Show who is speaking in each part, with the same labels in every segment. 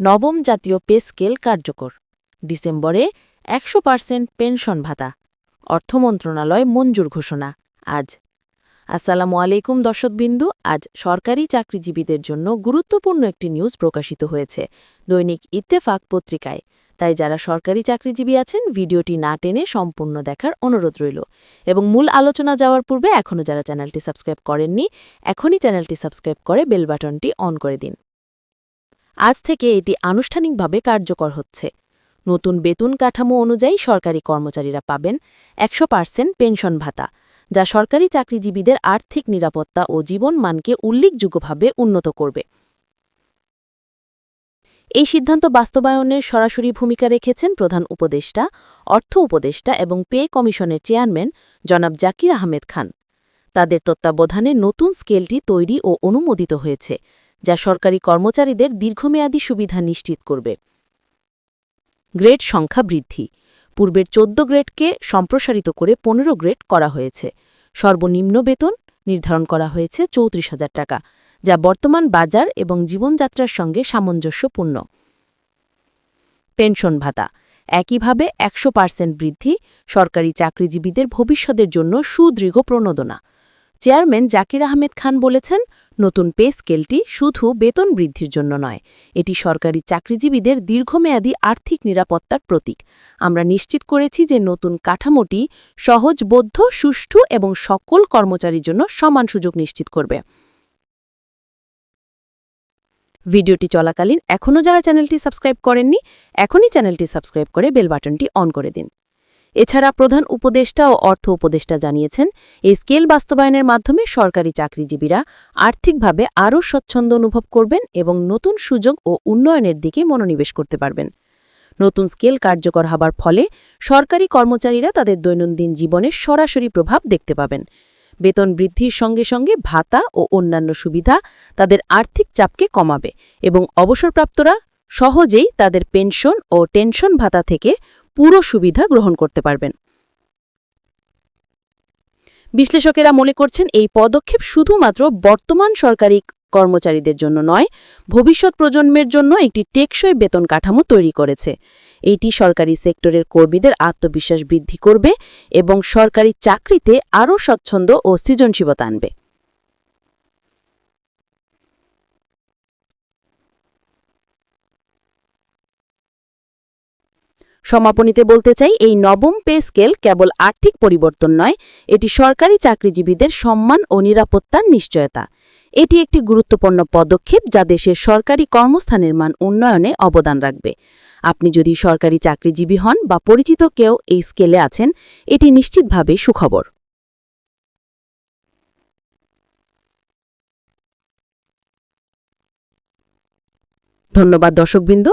Speaker 1: নবম জাতীয় pay scale কার্যকর। ডিসেম্বরে একশো পার্সেন্ট পেনশন ভাতা। অর্থ মন্ত্রণালয় মঞ্জুর ঘোষণা। আজ। আসসালামু আলাইকুম দর্শকবিন্দু, আজ সরকারি চাকরিজীবীদের জন্য গুরুত্বপূর্ণ একটি নিউজ প্রকাশিত হয়েছে, দৈনিক ইত্তেফাক পত্রিকায়। তাই যারা সরকারি চাকরিজীবী আছেন, ভিডিওটি না টেনে সম্পূর্ণ দেখার অনুরোধ রইল। এবং মূল আলোচনা যাওয়ার পূর্বে এখনও যারা চ্যানেলটি সাবস্ক্রাইব করেননি, এখনই চ্যানেলটি সাবস্ক্রাইব করে বেল বাটনটি অন করে দিন। আজ থেকে এটি আনুষ্ঠানিকভাবে কার্যকর হচ্ছে। নতুন বেতন কাঠামো অনুযায়ী সরকারি কর্মচারীরা পাবেন একশো পার্সেন্ট পেনশন ভাতা, যা সরকারি চাকরিজীবীদের আর্থিক নিরাপত্তা ও জীবনমানকে উল্লেখযোগ্যভাবে উন্নত করবে। এই সিদ্ধান্ত বাস্তবায়নের সরাসরি ভূমিকা রেখেছেন প্রধান উপদেষ্টা, অর্থ উপদেষ্টা এবং পে কমিশনের চেয়ারম্যান জনাব জাকির আহমেদ খান। তাদের তত্ত্বাবধানে নতুন স্কেলটি তৈরি ও অনুমোদিত হয়েছে। যা সরকারি কর্মচারীদের দীর্ঘমেয়াদী সুবিধা নিশ্চিত করবে। গ্রেড সংখ্যা বৃদ্ধি। পূর্বের চোদ্দ গ্রেডকে সম্প্রসারিত করে পনেরো গ্রেড করা হয়েছে। সর্বনিম্ন বেতন নির্ধারণ করা হয়েছে চৌত্রিশ হাজার টাকা, যা বর্তমান বাজার এবং জীবনযাত্রার সঙ্গে সামঞ্জস্যপূর্ণ। পেনশন ভাতা। একইভাবে একশো পার্সেন্ট বৃদ্ধি সরকারি চাকরিজীবীদের ভবিষ্যতের জন্য সুদৃঢ় প্রণোদনা। চেয়ারম্যান জাকির আহমেদ খান বলেছেন, নতুন পে স্কেলটি শুধু বেতন বৃদ্ধির জন্য নয়, এটি সরকারি চাকরিজীবীদের দীর্ঘমেয়াদী আর্থিক নিরাপত্তার প্রতীক। আমরা নিশ্চিত করেছি যে নতুন কাঠামোটি সহজবোধ্য সুষ্ঠু এবং সকল কর্মচারীর জন্য সমান সুযোগ নিশ্চিত করবে। ভিডিওটি চলাকালীন এখনও যারা চ্যানেলটি সাবস্ক্রাইব করেননি, এখনই চ্যানেলটি সাবস্ক্রাইব করে বেল বাটনটি অন করে দিন। এছাড়া প্রধান উপদেষ্টা ও অর্থ উপদেষ্টা জানিয়েছেন, এই স্কেল বাস্তবায়নের মাধ্যমে সরকারি চাকরিজীবীরা আর্থিকভাবে আরও স্বচ্ছন্দ অনুভব করবেন এবং নতুন সুযোগ ও উন্নয়নের দিকে মনোনিবেশ করতে পারবেন। নতুন স্কেল কার্যকর হবার ফলে সরকারি কর্মচারীরা তাদের দৈনন্দিন জীবনে সরাসরি প্রভাব দেখতে পাবেন। বেতন বৃদ্ধির সঙ্গে সঙ্গে ভাতা ও অন্যান্য সুবিধা তাদের আর্থিক চাপকে কমাবে এবং অবসরপ্রাপ্তরা সহজেই তাদের পেনশন ও টেনশন ভাতা থেকে পুরো সুবিধা গ্রহণ করতে পারবেন। বিশ্লেষকেরা মনে করছেন এই পদক্ষেপ শুধুমাত্র বর্তমান সরকারি কর্মচারীদের জন্য নয়, ভবিষ্যৎ প্রজন্মের জন্য একটি টেকসই বেতন কাঠামো তৈরি করেছে। এটি সরকারি সেক্টরের কর্মীদের আত্মবিশ্বাস বৃদ্ধি করবে এবং সরকারি চাকরিতে আরও স্বচ্ছন্দ ও সৃজনশীলতা আনবে। সমাপনীতে বলতে চাই, এই নবম পে স্কেল কেবল আর্থিক পরিবর্তন নয়, এটি সরকারি চাকরিজীবীদের সম্মান ও নিরাপত্তার নিশ্চয়তা। এটি একটি গুরুত্বপূর্ণ পদক্ষেপ যা দেশের সরকারি কর্মস্থানের মান উন্নয়নে অবদান রাখবে। আপনি যদি সরকারি চাকরিজীবী হন বা পরিচিত কেউ এই স্কেলে আছেন, এটি নিশ্চিতভাবে সুখবর। ধন্যবাদ দর্শকবৃন্দ।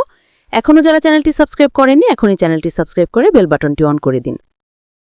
Speaker 1: এখনও যারা চ্যানেলটি সাবস্ক্রাইব করেননি এখনই চ্যানেলটি সাবস্ক্রাইব করে বেল বাটনটি অন করে দিন।